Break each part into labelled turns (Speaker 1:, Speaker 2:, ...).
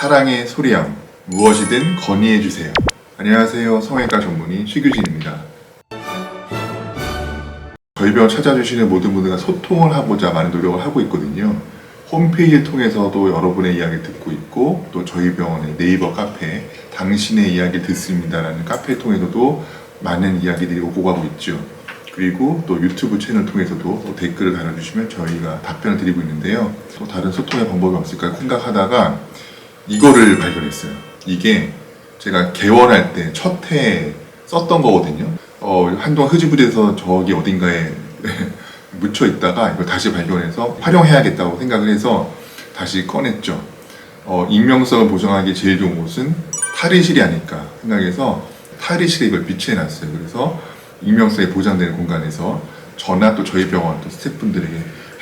Speaker 1: 사랑의 소리양 무엇이든 건의해 주세요. 안녕하세요. 성형외과 전문의 최규진입니다. 저희 병원 찾아주시는 모든 분들과 소통을 하고자 많은 노력을 하고 있거든요. 홈페이지를 통해서도 여러분의 이야기 듣고 있고 또 저희 병원의 네이버 카페 당신의 이야기 듣습니다라는 카페 통해서도 많은 이야기들이 오고 가고 있죠. 그리고 또 유튜브 채널 통해서도 또 댓글을 달아주시면 저희가 답변을 드리고 있는데요. 또 다른 소통의 방법이 없을까 생각하다가 이거를 발견했어요. 이게 제가 개원할 때 첫 해 썼던 거거든요. 어, 한동안 흐지부지해서 저기 어딘가에 묻혀 있다가 이걸 다시 발견해서 활용해야겠다고 생각을 해서 다시 꺼냈죠. 어, 익명성을 보장하기 제일 좋은 곳은 탈의실이 아닐까 생각해서 탈의실에 이걸 비치해 놨어요. 그래서 익명성이 보장되는 공간에서 저나 또 저희 병원 또 스태프분들에게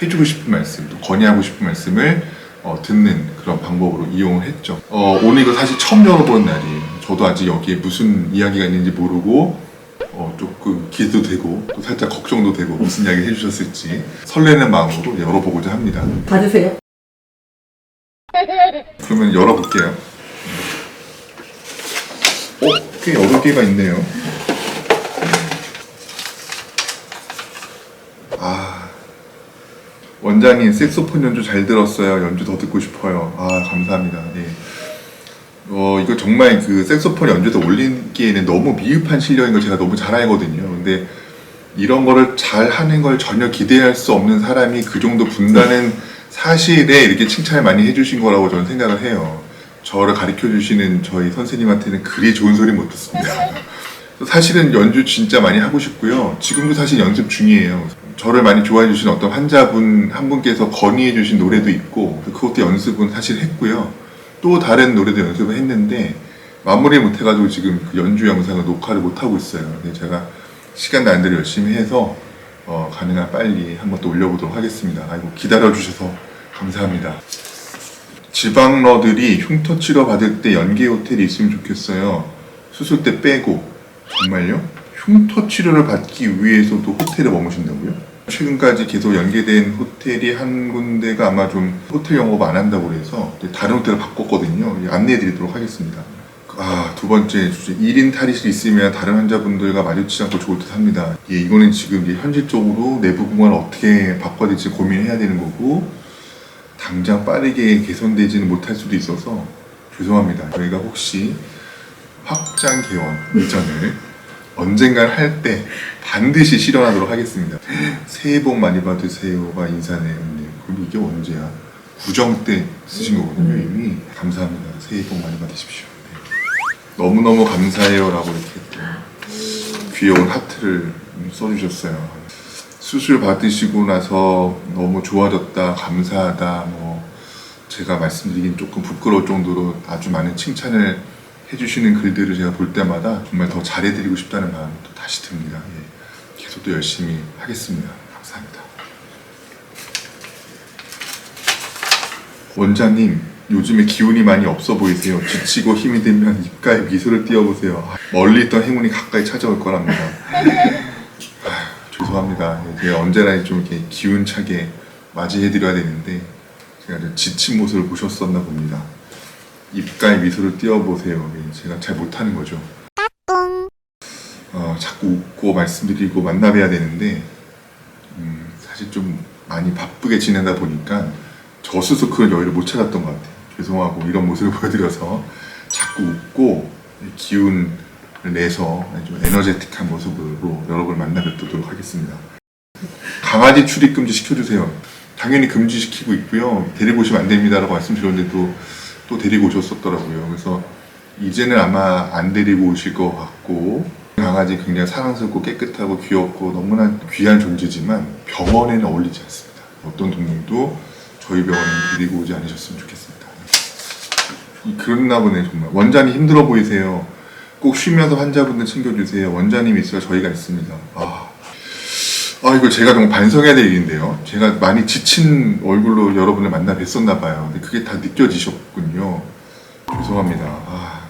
Speaker 1: 해주고 싶은 말씀, 또 건의하고 싶은 말씀을 어, 듣는 그런 방법으로 이용을 했죠. 어, 오늘 이거 사실 처음 열어보는 날이에요. 저도 아직 여기에 무슨 이야기가 있는지 모르고 어, 조금 기대도 되고 또 살짝 걱정도 되고 무슨 이야기 해주셨을지 설레는 마음으로 열어보고자 합니다.
Speaker 2: 받으세요.
Speaker 1: 그러면 열어볼게요. 어? 꽤 여러 개가 있네요. 아 원장님 색소폰 연주 잘 들었어요. 연주 더 듣고 싶어요. 아 감사합니다. 예. 어 이거 정말 그 색소폰 연주에서 올리기에는 너무 미흡한 실력인 걸 제가 너무 잘 알거든요. 근데 이런 거를 잘 하는 걸 전혀 기대할 수 없는 사람이 그 정도 분다는 사실에 이렇게 칭찬을 많이 해주신 거라고 저는 생각을 해요. 저를 가르쳐 주시는 저희 선생님한테는 그리 좋은 소리 못 듣습니다. 사실은 연주 진짜 많이 하고 싶고요. 지금도 사실 연습 중이에요. 저를 많이 좋아해 주신 어떤 환자분 한 분께서 건의해 주신 노래도 있고 그것도 연습은 사실 했고요. 또 다른 노래도 연습을 했는데 마무리 못 해가지고 지금 그 연주 영상을 녹화를 못 하고 있어요. 근데 제가 시간 난 대로 열심히 해서 어, 가능한 빨리 한번 또 올려보도록 하겠습니다. 아이고 기다려 주셔서 감사합니다. 지방러들이 흉터 치료 받을 때 연계 호텔이 있으면 좋겠어요. 수술 때 빼고 정말요? 흉터 치료를 받기 위해서도 호텔에 머무신다고요? 최근까지 계속 연계된 호텔이 한 군데가 아마 좀 호텔 영업 안 한다고 이제 다른 호텔을 바꿨거든요. 안내해 드리도록 하겠습니다. 아, 두 번째 주제. 1인 탈의실 있으면 다른 환자분들과 마주치지 않고 좋을 듯 합니다. 예, 이거는 지금 현실적으로 내부 공간을 어떻게 바꿔야 될지 고민해야 되는 거고, 당장 빠르게 개선되지는 못할 수도 있어서 죄송합니다. 저희가 혹시 확장 개원 이전을 언젠간 할때 반드시 실현하도록 하겠습니다. 새해 복 많이 받으세요가 인사네요. 그럼 이게 언제야? 구정 때 쓰신 거거든요, 이미. 감사합니다. 새해 복 많이 받으십시오. 네. 너무너무 감사해요라고 이렇게 또 귀여운 하트를 써주셨어요. 수술 받으시고 나서 너무 좋아졌다, 감사하다, 뭐 제가 말씀드리긴 조금 부끄러울 정도로 아주 많은 칭찬을 해주시는 글들을 제가 볼 때마다 정말 더 잘해드리고 싶다는 마음이 또 다시 듭니다. 예. 계속 또 열심히 하겠습니다. 감사합니다. 원장님, 요즘에 기운이 많이 없어 보이세요. 지치고 힘이 들면 입가에 미소를 띄워보세요. 아, 멀리 있던 행운이 가까이 찾아올 거랍니다. 아휴, 죄송합니다. 예, 제가 언제나 좀 이렇게 기운차게 맞이해드려야 되는데 제가 좀 지친 모습을 보셨었나 봅니다. 입가에 미소를 띄워보세요. 예, 제가 잘 못하는 거죠. 어, 자꾸 웃고 말씀드리고 만나뵈야 되는데 음, 사실 좀 많이 바쁘게 지내다 보니까 저 스스로 그런 여유를 못 찾았던 것 같아요. 죄송하고 이런 모습을 보여드려서 자꾸 웃고 기운을 내서 좀 에너제틱한 모습으로 여러분을 만나 뵙도록 하겠습니다. 강아지 출입 금지 시켜주세요. 당연히 금지시키고 있고요. 데리고 오시면 안 됩니다라고 말씀드렸는데도 또 데리고 오셨었더라고요. 그래서 이제는 아마 안 데리고 오실 것 같고 강아지 굉장히 사랑스럽고 깨끗하고 귀엽고 너무나 귀한 존재지만 병원에는 어울리지 않습니다. 어떤 동물도 저희 병원에 데리고 오지 않으셨으면 좋겠습니다. 이- 그렇나 보네 정말. 원장님 힘들어 보이세요. 꼭 쉬면서 환자분들 챙겨주세요. 원장님 있어야 저희가 있습니다. 아, 아 이거 제가 정말 반성해야 될 일인데요. 제가 많이 지친 얼굴로 여러분을 만나 뵀었나 봐요. 근데 그게 다 느껴지셨군요. 죄송합니다. 아,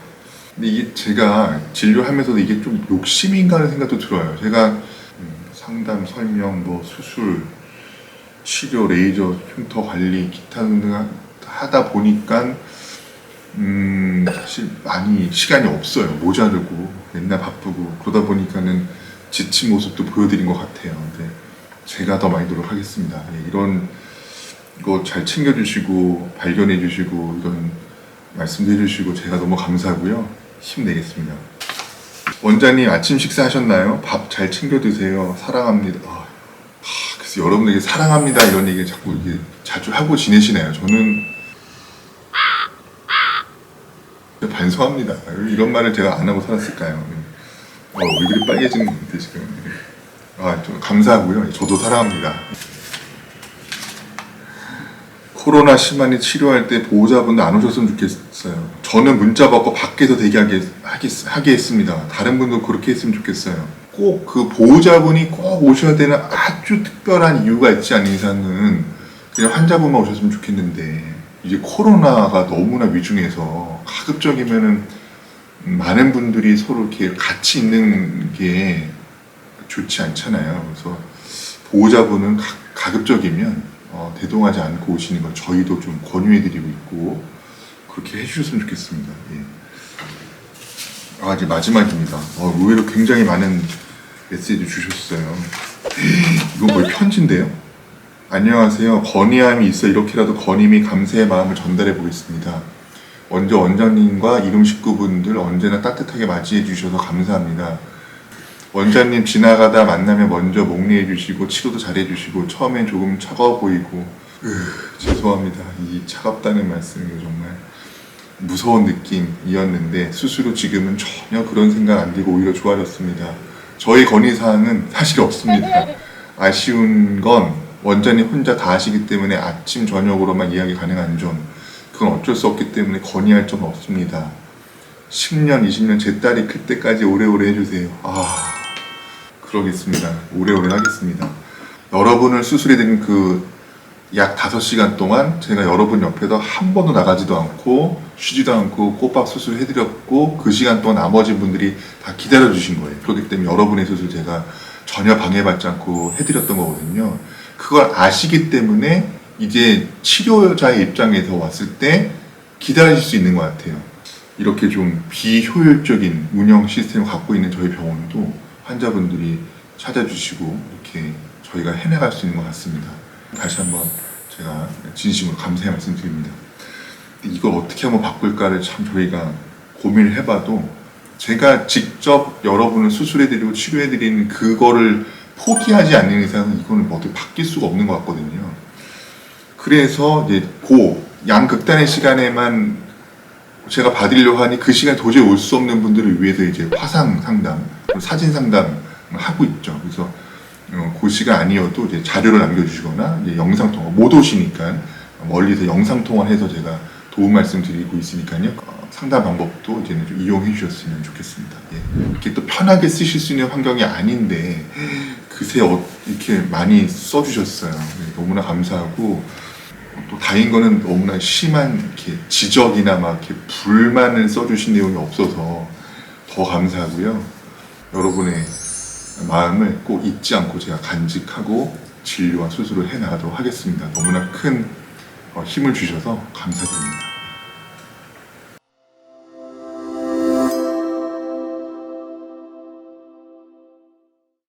Speaker 1: 근데 이게 제가 진료하면서도 이게 좀 욕심인가 하는 생각도 들어요. 제가 음, 상담, 설명, 뭐 수술, 치료, 레이저, 흉터 관리, 기타 등등 하- 하다 보니까 음, 사실 많이 시간이 없어요. 모자르고 맨날 바쁘고 그러다 보니까는 지친 모습도 보여드린 것 같아요. 근데 제가 더 많이 노력하겠습니다. 예, 이런 거 잘 챙겨주시고 발견해주시고 이런 말씀도 해주시고 제가 너무 감사하고요. 힘내겠습니다. 원장님 아침 식사하셨나요? 밥 잘 챙겨 드세요. 사랑합니다. 아, 하, 그래서 여러분에게 사랑합니다 이런 얘기 자꾸 이게 자주 하고 지내시나요? 저는 반성합니다. 이런 말을 제가 안 하고 살았을까요? 어, 얼굴이 빨개지는데 지금. 아, 좀 감사하고요. 저도 사랑합니다. 코로나 심한이 치료할 때 보호자분들 안 오셨으면 좋겠어요. 저는 문자 받고 밖에서 대기하게 하게, 하게 했습니다. 다른 분도 그렇게 했으면 좋겠어요. 꼭 그 보호자분이 꼭 오셔야 되는 아주 특별한 이유가 있지 않은 이상은 그냥 환자분만 오셨으면 좋겠는데 이제 코로나가 너무나 위중해서 가급적이면은 많은 분들이 서로 이렇게 같이 있는 게 좋지 않잖아요. 그래서 보호자분은 가, 가급적이면 어, 대동하지 않고 오시는 걸 저희도 좀 권유해드리고 있고 그렇게 해주셨으면 좋겠습니다. 예. 아 이제 마지막입니다. 어, 의외로 굉장히 많은 메시지 주셨어요. 이건 거의 편지인데요. 안녕하세요. 건의함이 있어 이렇게라도 건의미 감사의 마음을 전달해 보겠습니다. 먼저 원장님과 이름 식구분들 언제나 따뜻하게 맞이해 주셔서 감사합니다. 원장님 지나가다 만나면 먼저 목례해 주시고 치료도 잘해 주시고 처음엔 조금 차가워 보이고 으, 죄송합니다. 이 차갑다는 말씀이 정말 무서운 느낌이었는데 스스로 지금은 전혀 그런 생각 안 들고 오히려 좋아졌습니다. 저의 건의 사항은 사실 없습니다. 아쉬운 건 원장님 혼자 다 하시기 때문에 아침 저녁으로만 이야기 가능한 점 그건 어쩔 수 없기 때문에 건의할 점 없습니다. 10년, 20년 제 딸이 클 때까지 오래오래 해주세요. 아, 그러겠습니다. 오래오래 하겠습니다. 여러분을 수술해드린 그 약 5시간 동안 제가 여러분 옆에서 한 번도 나가지도 않고 쉬지도 않고 꼬박 수술 해드렸고 그 시간 동안 나머지 분들이 다 기다려주신 거예요. 그렇기 때문에 여러분의 수술 제가 전혀 방해받지 않고 해드렸던 거거든요. 그걸 아시기 때문에 이제 치료자의 입장에서 왔을 때 기다리실 수 있는 것 같아요. 이렇게 좀 비효율적인 운영 시스템을 갖고 있는 저희 병원도 환자분들이 찾아주시고 이렇게 저희가 해나갈 수 있는 것 같습니다. 다시 한번 제가 진심으로 감사의 말씀 드립니다. 이걸 어떻게 한번 바꿀까를 참 저희가 고민을 해봐도 제가 직접 여러분을 수술해드리고 치료해드리는 그거를 포기하지 않는 이상은 이거는 어떻게 바뀔 수가 없는 것 같거든요. 그래서 이제 고 양극단의 시간에만 제가 받으려고 하니 그 시간에 도저히 올 수 없는 분들을 위해서 이제 화상 상담, 사진 상담 하고 있죠. 그래서 어, 그 시간 아니어도 이제 자료를 남겨주시거나 이제 영상 통화 못 오시니까 멀리서 영상 통화해서 제가 도움 말씀 드리고 있으니까요. 어, 상담 방법도 이제는 좀 이용해 주셨으면 좋겠습니다. 예. 이렇게 또 편하게 쓰실 수 있는 환경이 아닌데 그새 어, 이렇게 많이 써주셨어요. 네, 너무나 감사하고 또 다행인 거는 너무나 심한 이렇게 지적이나 막 이렇게 불만을 써주신 내용이 없어서 더 감사하고요. 여러분의 마음을 꼭 잊지 않고 제가 간직하고 진료와 수술을 해 나가도록 하겠습니다. 너무나 큰 어, 힘을 주셔서 감사드립니다.